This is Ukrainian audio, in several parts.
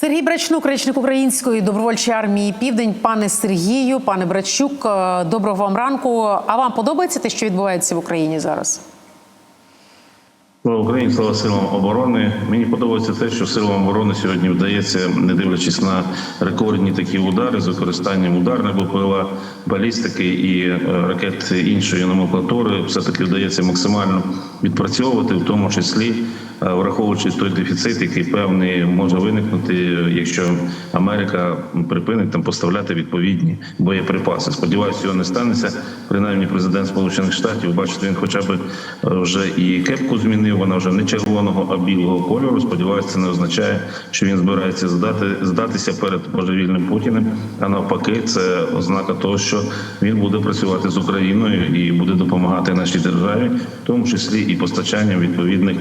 Сергій Брачнук, речник української добровольчої армії Південь. Пане Сергію, пане Брачук, е, доброго вам ранку. А вам подобається те, що відбувається в Україні зараз? Слава Україні, слава силам оборони. Мені подобається те, що силам оборони сьогодні вдається, не дивлячись на рекордні такі удари з використанням ударних БПЛА, балістики і е, ракет іншої номенклатури, все таки вдається максимально відпрацьовувати, в тому числі враховуючи той дефіцит, який певний може виникнути, якщо Америка припинить там поставляти відповідні боєприпаси. Сподіваюся, цього не станеться. Принаймні, президент Сполучених Штатів, бачите, він хоча б е, вже і кепку змінив. Вона вже не червоного, а білого кольору. Сподіваюся, це не означає, що він збирається здати здатися перед божевільним путіним. А навпаки, це ознака того, що він буде працювати з Україною і буде допомагати нашій державі, в тому числі і постачанням відповідних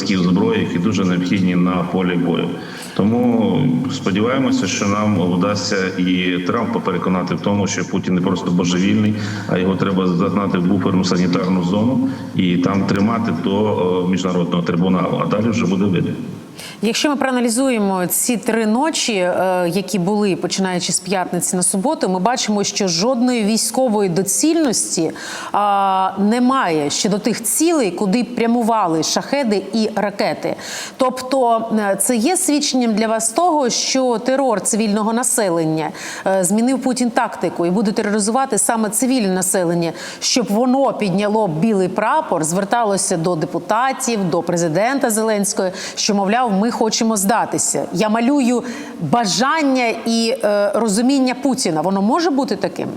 зразків зброї, які дуже необхідні на полі бою. Тому сподіваємося, що нам вдасться і Трампа переконати в тому, що Путін не просто божевільний, а його треба загнати в буферну санітарну зону і там тримати до е, міжнародного трибуналу. А далі вже буде видно. Якщо ми проаналізуємо ці три ночі, е, які були починаючи з п'ятниці на суботу, ми бачимо, що жодної військової доцільності а, немає щодо тих цілей, куди прямували шахеди і ракети. Тобто, е, це є свідченням для вас того, що терор цивільного населення е, змінив Путін тактику і буде тероризувати саме цивільне населення, щоб воно підняло білий прапор, зверталося до депутатів, до президента Зеленського, що мовляв, ми хочемо здатися. Я малюю бажання і е, розуміння Путіна. Воно може бути таким.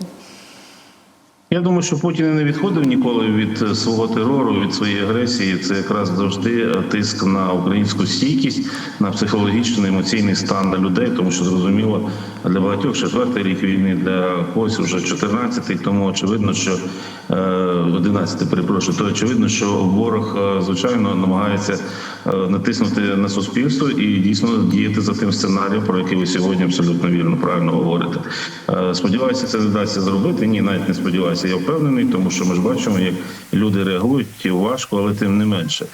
Я думаю, що Путін не відходив ніколи від е, свого терору, від своєї агресії. Це якраз завжди е, тиск на українську стійкість, на психологічний емоційний стан на людей, тому що зрозуміло для багатьох четвертий рік війни, для когось вже 14-й, Тому очевидно, що е, 11 перепрошую, то очевидно, що ворог звичайно намагається натиснути на суспільство і дійсно діяти за тим сценарієм, про який ви сьогодні абсолютно вірно правильно говорите. Сподіваюся, це вдасться зробити. Ні, навіть не сподіваюся. Я впевнений, тому що ми ж бачимо, як люди реагують важко, але тим не менше.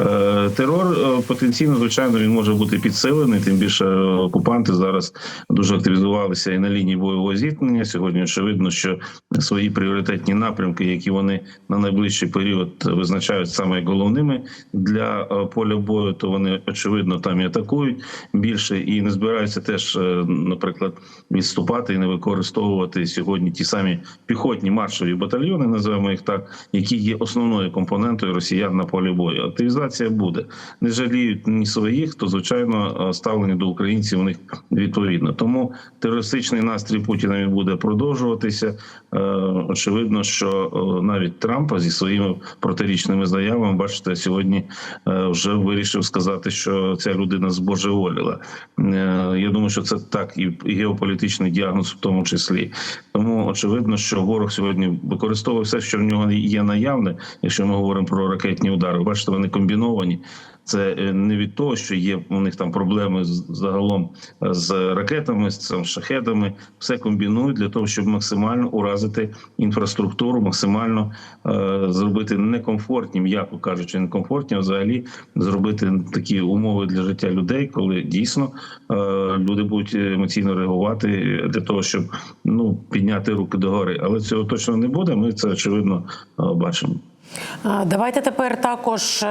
Е, Терор е, потенційно, звичайно, він може бути підсилений. Тим більше е, окупанти зараз дуже активізувалися і на лінії бойового зіткнення. Сьогодні очевидно, що свої пріоритетні напрямки, які вони на найближчий період визначають саме головними для поля бою, то вони очевидно там і атакують більше і не збираються теж, наприклад, відступати і не використовувати сьогодні ті самі піхотні маршові батальйони, називаємо їх так, які є основною компонентою росіян на полі бою. Активізація буде не жаліють ні своїх, то звичайно е, ставлення до українців у них відповідно. Тому терористичний настрій Путіна він буде продовжуватися. Е, Очевидно, що е, навіть Трампа зі своїми протирічними заявами, бачите, сьогодні вже вирішив сказати, що ця людина збожеволіла. Я думаю, що це так і геополітичний діагноз, в тому числі. Тому очевидно, що ворог сьогодні використовує все, що в нього є наявне, якщо ми говоримо про ракетні удари. Бачите, вони комбіновані. Це е, не від того, що є у них там проблеми з- загалом е, з ракетами, з цим шахедами. Все комбінують для того, щоб максимально уразити інфраструктуру, максимально е, зробити некомфортні, м'яко кажучи, некомфортні, а взагалі зробити такі умови для життя людей, коли дійсно е, люди будуть емоційно реагувати для того, щоб ну підняти руки догори. Але цього точно не буде. Ми це очевидно е, бачимо. Давайте тепер також е,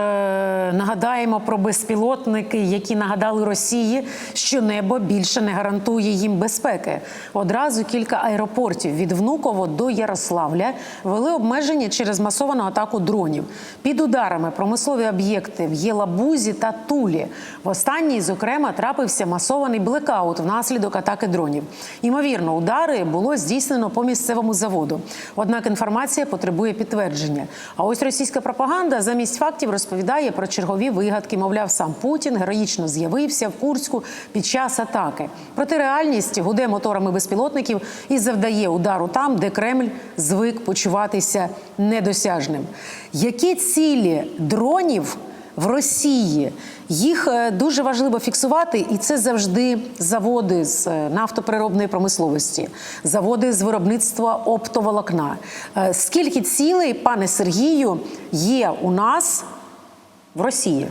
нагадаємо про безпілотники, які нагадали Росії, що небо більше не гарантує їм безпеки. Одразу кілька аеропортів від Внуково до Ярославля ввели обмеження через масовану атаку дронів. Під ударами промислові об'єкти в Єлабузі та Тулі. В останній, зокрема, трапився масований блекаут внаслідок атаки дронів. Ймовірно, удари було здійснено по місцевому заводу. Однак інформація потребує підтвердження. А ось російська пропаганда замість фактів розповідає про чергові вигадки. Мовляв, сам Путін героїчно з'явився в Курську під час атаки. Проте реальність гуде моторами безпілотників і завдає удару там, де Кремль звик почуватися недосяжним. Які цілі дронів? В Росії їх е, дуже важливо фіксувати, і це завжди заводи з нафтоприробної промисловості, заводи з виробництва оптоволокна. Е, Скільки цілей, пане Сергію, є у нас в Росії?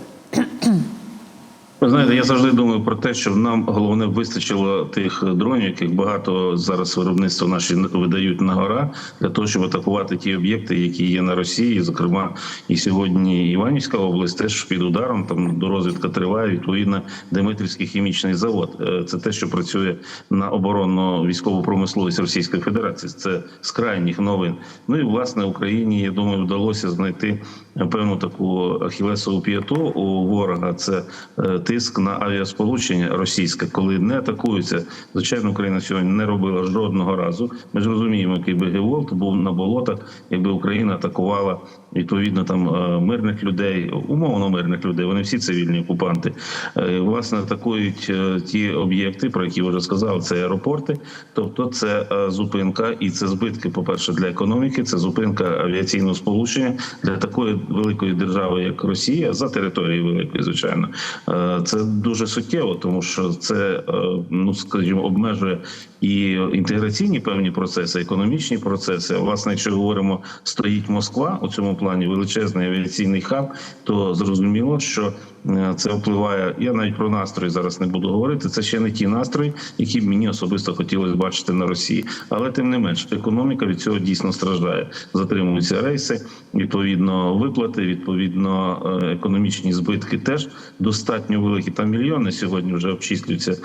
Ви знаєте, я завжди думаю про те, що нам головне вистачило тих дронів, яких багато зараз виробництво наші видають на гора для того, щоб атакувати ті об'єкти, які є на Росії. Зокрема, і сьогодні Іванівська область теж під ударом. Там до розвідка триває відповідно Дмитрівський хімічний завод. Е, Це те, що працює на оборонну військову промисловість Російської Федерації. Це з крайніх новин. Ну і власне Україні я думаю вдалося знайти певну таку ахілесову п'яту у ворога. Це е, тиск на авіасполучення російське, коли не атакуються. Звичайно, Україна сьогодні не робила жодного разу. Ми ж розуміємо, який би Геволт був на болотах, якби Україна атакувала відповідно там е, мирних людей, умовно мирних людей. Вони всі цивільні окупанти. Е, Власне атакують ті об'єкти, про які ви вже сказали, це аеропорти. Тобто, це зупинка і це збитки. По перше, для економіки, це зупинка авіаційного сполучення для такої великої держави, як Росія, за територією великої, звичайно, Е, це дуже суттєво, тому що це е, ну скажімо, обмежує і інтеграційні певні процеси, економічні процеси. Власне, якщо говоримо, стоїть Москва у цьому плані величезний авіаційний хаб, то зрозуміло, що е, це впливає. Я навіть про настрої зараз не буду говорити. Це ще не ті настрої, які б мені особисто хотілося бачити на Росії. Але тим не менш, економіка від цього дійсно страждає. Затримуються рейси, відповідно, виплати, відповідно, е, економічні збитки теж достатньо великі. Там мільйони сьогодні вже обчислюються е,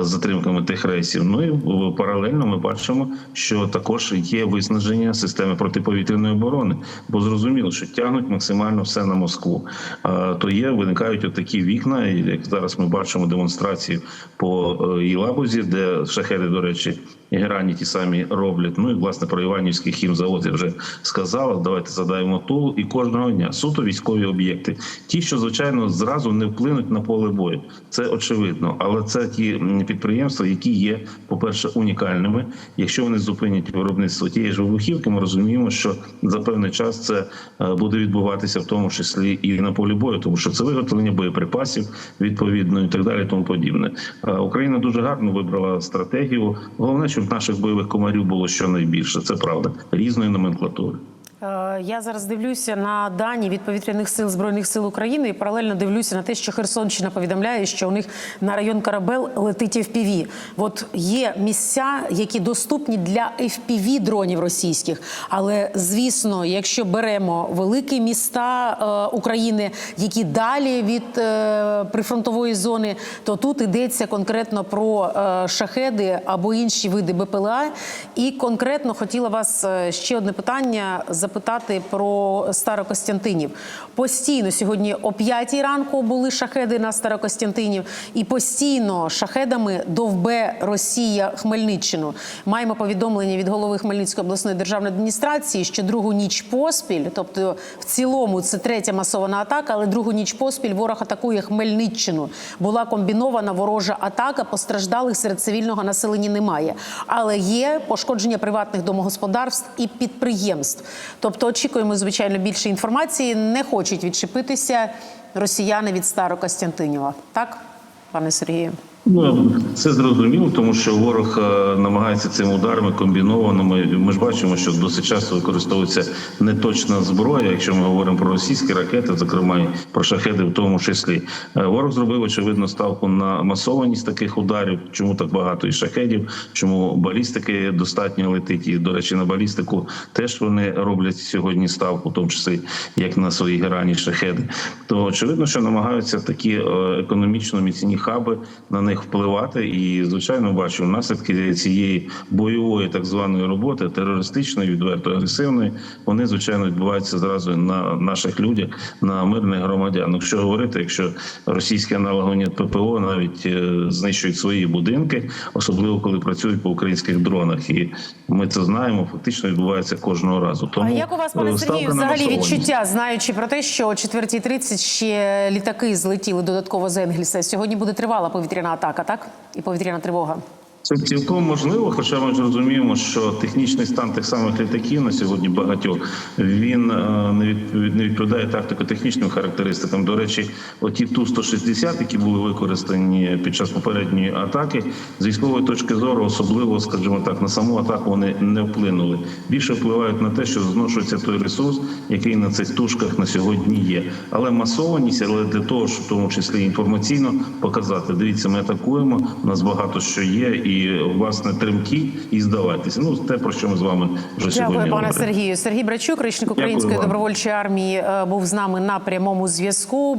затримками тих рейсів. Ну і е, паралельно ми бачимо, що також є виснаження системи протиповітряної оборони, бо зрозуміло, що тягнуть максимально все на Москву. А, То є виникають от такі вікна, як зараз ми бачимо демонстрацію по е, Єлабузі, де шахеди, до речі, і ті самі роблять. Ну і власне про Іванівський хімзавод я вже сказала. Давайте задаємо тулу і кожного дня суто військові об'єкти. Ті, що звичайно зразу не вплинуть на поле бою, це очевидно. Але це ті підприємства, які є, по-перше, унікальними. Якщо вони зупинять виробництво тієї ж вибухівки, ми розуміємо, що за певний час це е, буде відбуватися в тому числі і на полі бою, тому що це виготовлення боєприпасів відповідно і так далі. Тому подібне. Е, Україна дуже гарно вибрала стратегію. Головне, щоб наших бойових комарів було щонайбільше. Це правда різної номенклатури. Е, Я зараз дивлюся на дані від повітряних сил збройних сил України і паралельно дивлюся на те, що Херсонщина повідомляє, що у них на район Карабел летить FPV. От є місця, які доступні для FPV дронів російських. Але звісно, якщо беремо великі міста е, України, які далі від е, прифронтової зони, то тут йдеться конкретно про шахеди або інші види БПЛА. І конкретно хотіла вас ще одне питання запитати про Старокостянтинів. Постійно сьогодні о 5 ранку були шахеди на Старокостянтинів, і постійно шахедами довбе Росія Хмельниччину. Маємо повідомлення від голови Хмельницької обласної державної адміністрації, що другу ніч поспіль, тобто в цілому це третя масована атака, але другу ніч поспіль ворог атакує Хмельниччину. Була комбінована ворожа атака. Постраждалих серед цивільного населення немає, але є пошкодження приватних домогосподарств і підприємств. Тобто очікуємо, звичайно, більше інформації. Не хочуть відчепитися росіяни від Старокостянтинєва. Так, пане Сергію? Ну це зрозуміло, тому що ворог е, намагається цими ударами комбінованими. Ми ж бачимо, що досить часто використовується неточна зброя. Якщо ми говоримо про російські ракети, зокрема і про шахеди, в тому числі Е, ворог зробив очевидно ставку на масованість таких ударів. Чому так багато і шахедів? Чому балістики достатньо летить? І до речі, на балістику теж вони роблять сьогодні ставку, в тому числі як на свої грані шахеди. То очевидно, що намагаються такі е, економічно міцні хаби на них впливати. І звичайно, бачимо наслідки цієї бойової так званої роботи, терористичної, відверто агресивної. Вони звичайно відбуваються зразу на наших людях, на мирних громадян. Якщо говорити, якщо російські аналоги ППО навіть е, знищують свої будинки, особливо коли працюють по українських дронах, і ми це знаємо, фактично відбувається кожного разу. Тому а як у вас, пане е, Сергію, взагалі відчуття, знаючи про те, що о 4.30 ще літаки злетіли додатково з Енгельса? Сьогодні буде тривала повітряна атака, так? І повітряна тривога. Це цілком можливо, хоча ми ж розуміємо, що технічний стан тих самих літаків на сьогодні багатьох він е, не відповідає, тактико-технічним характеристикам. До речі, оті ту 160 які були використані під час попередньої атаки, з військової точки зору, особливо, скажімо так, на саму атаку вони не вплинули. Більше впливають на те, що зношується той ресурс, який на цих тушках на сьогодні є. Але масованість, але для того, щоб в тому числі інформаційно показати, дивіться, ми атакуємо. У нас багато що є, і власне тремтіть і здаватися. Ну те про що ми з вами вже сьогодні Дякую, пане говорили. Сергію. Сергій Брачук, речник Української добровольчої армії, е, був з нами на прямому зв'язку.